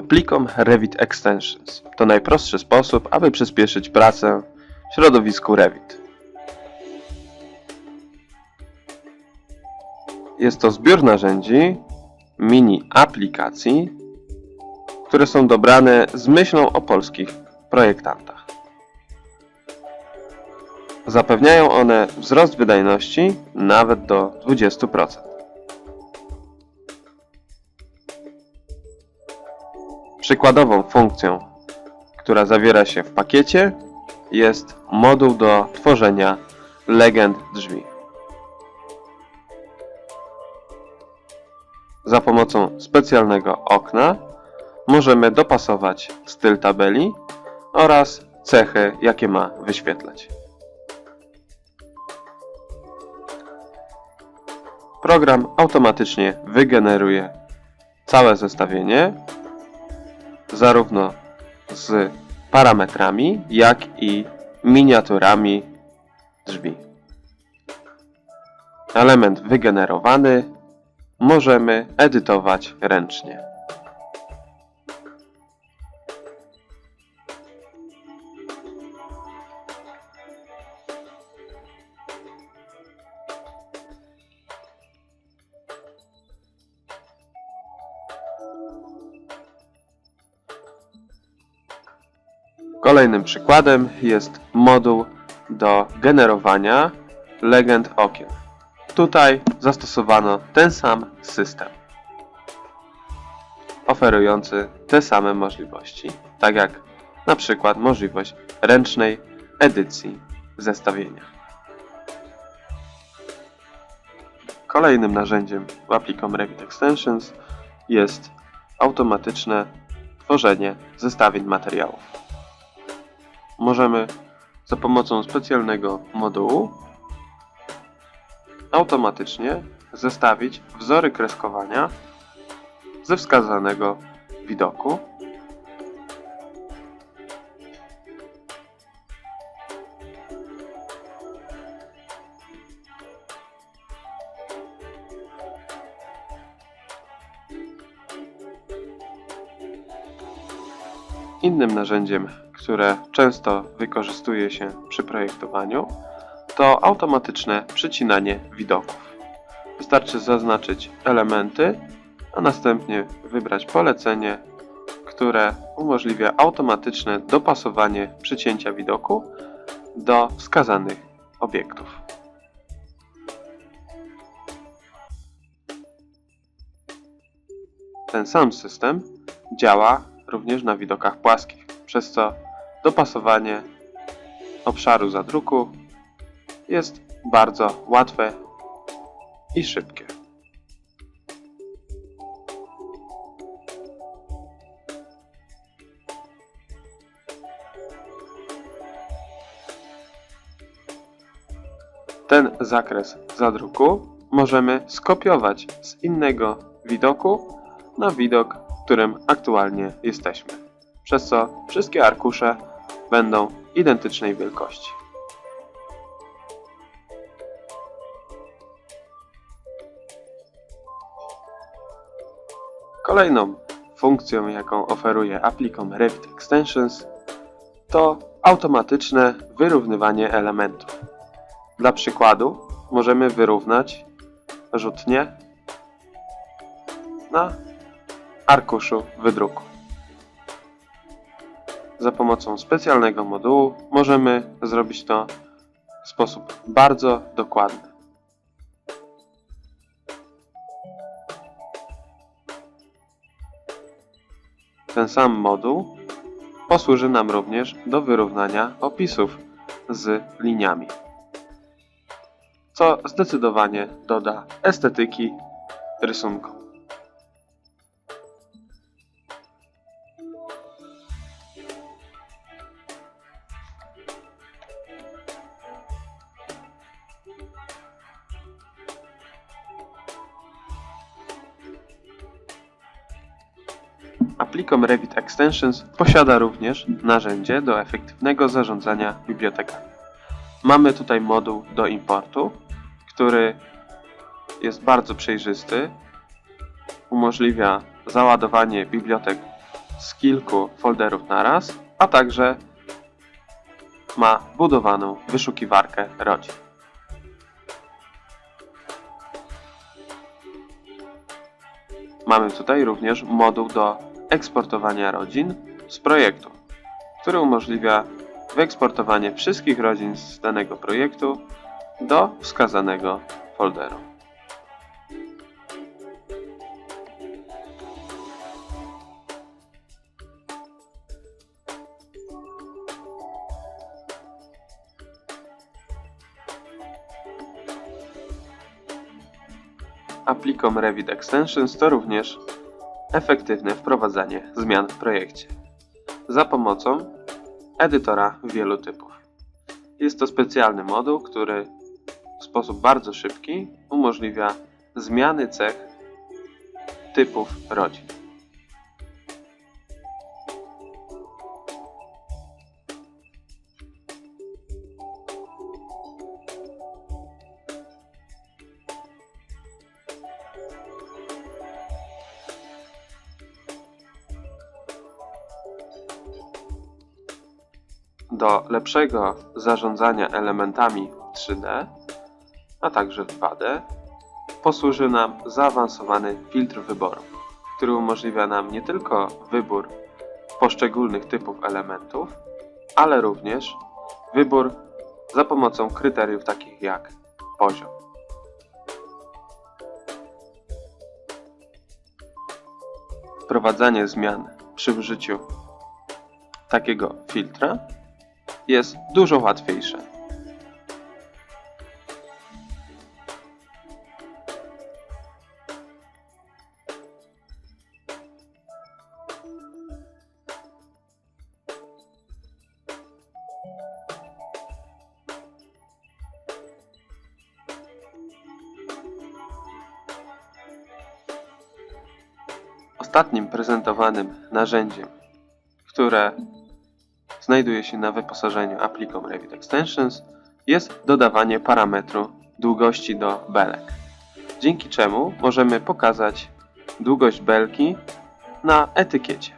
Applikom Revit Extensions to najprostszy sposób, aby przyspieszyć pracę w środowisku Revit. Jest to zbiór narzędzi, mini aplikacji, które są dobrane z myślą o polskich projektantach. Zapewniają one wzrost wydajności nawet do 20%. Przykładową funkcją, która zawiera się w pakiecie, jest moduł do tworzenia legend drzwi. Za pomocą specjalnego okna możemy dopasować styl tabeli oraz cechy, jakie ma wyświetlać. Program automatycznie wygeneruje całe zestawienie, zarówno z parametrami, jak i miniaturami drzwi. Element wygenerowany możemy edytować ręcznie. Kolejnym przykładem jest moduł do generowania legend okien. Tutaj zastosowano ten sam system, oferujący te same możliwości, tak jak na przykład możliwość ręcznej edycji zestawienia. Kolejnym narzędziem w Applicom Revit Extensions jest automatyczne tworzenie zestawień materiałów. Możemy za pomocą specjalnego modułu automatycznie zestawić wzory kreskowania ze wskazanego widoku. Innym narzędziem, które często wykorzystuje się przy projektowaniu, to automatyczne przycinanie widoków. Wystarczy zaznaczyć elementy, a następnie wybrać polecenie, które umożliwia automatyczne dopasowanie przycięcia widoku do wskazanych obiektów. Ten sam system działa również na widokach płaskich, przez co dopasowanie obszaru zadruku jest bardzo łatwe i szybkie. Ten zakres zadruku możemy skopiować z innego widoku na widok, w którym aktualnie jesteśmy, przez co wszystkie arkusze będą identycznej wielkości. Kolejną funkcją, jaką oferuje Applicom Revit Extensions, to automatyczne wyrównywanie elementów. Dla przykładu możemy wyrównać rzutnie na arkuszu wydruku. Za pomocą specjalnego modułu możemy zrobić to w sposób bardzo dokładny. Ten sam moduł posłuży nam również do wyrównania opisów z liniami, co zdecydowanie doda estetyki rysunkom. Applicom Revit Extensions posiada również narzędzie do efektywnego zarządzania bibliotekami. Mamy tutaj moduł do importu, który jest bardzo przejrzysty. Umożliwia załadowanie bibliotek z kilku folderów naraz, a także ma budowaną wyszukiwarkę rodzin. Mamy tutaj również moduł do eksportowania rodzin z projektu, który umożliwia wyeksportowanie wszystkich rodzin z danego projektu do wskazanego folderu. Applicom Revit Extensions to również efektywne wprowadzanie zmian w projekcie za pomocą edytora wielu typów. Jest to specjalny moduł, który w sposób bardzo szybki umożliwia zmiany cech typów rodzin. Do lepszego zarządzania elementami w 3D, a także w 2D, posłuży nam zaawansowany filtr wyboru, który umożliwia nam nie tylko wybór poszczególnych typów elementów, ale również wybór za pomocą kryteriów takich jak poziom. Wprowadzanie zmian przy użyciu takiego filtra jest dużo łatwiejsze. Ostatnim prezentowanym narzędziem, które znajduje się na wyposażeniu Applicom Revit Extensions, jest dodawanie parametru długości do belek. Dzięki czemu możemy pokazać długość belki na etykiecie.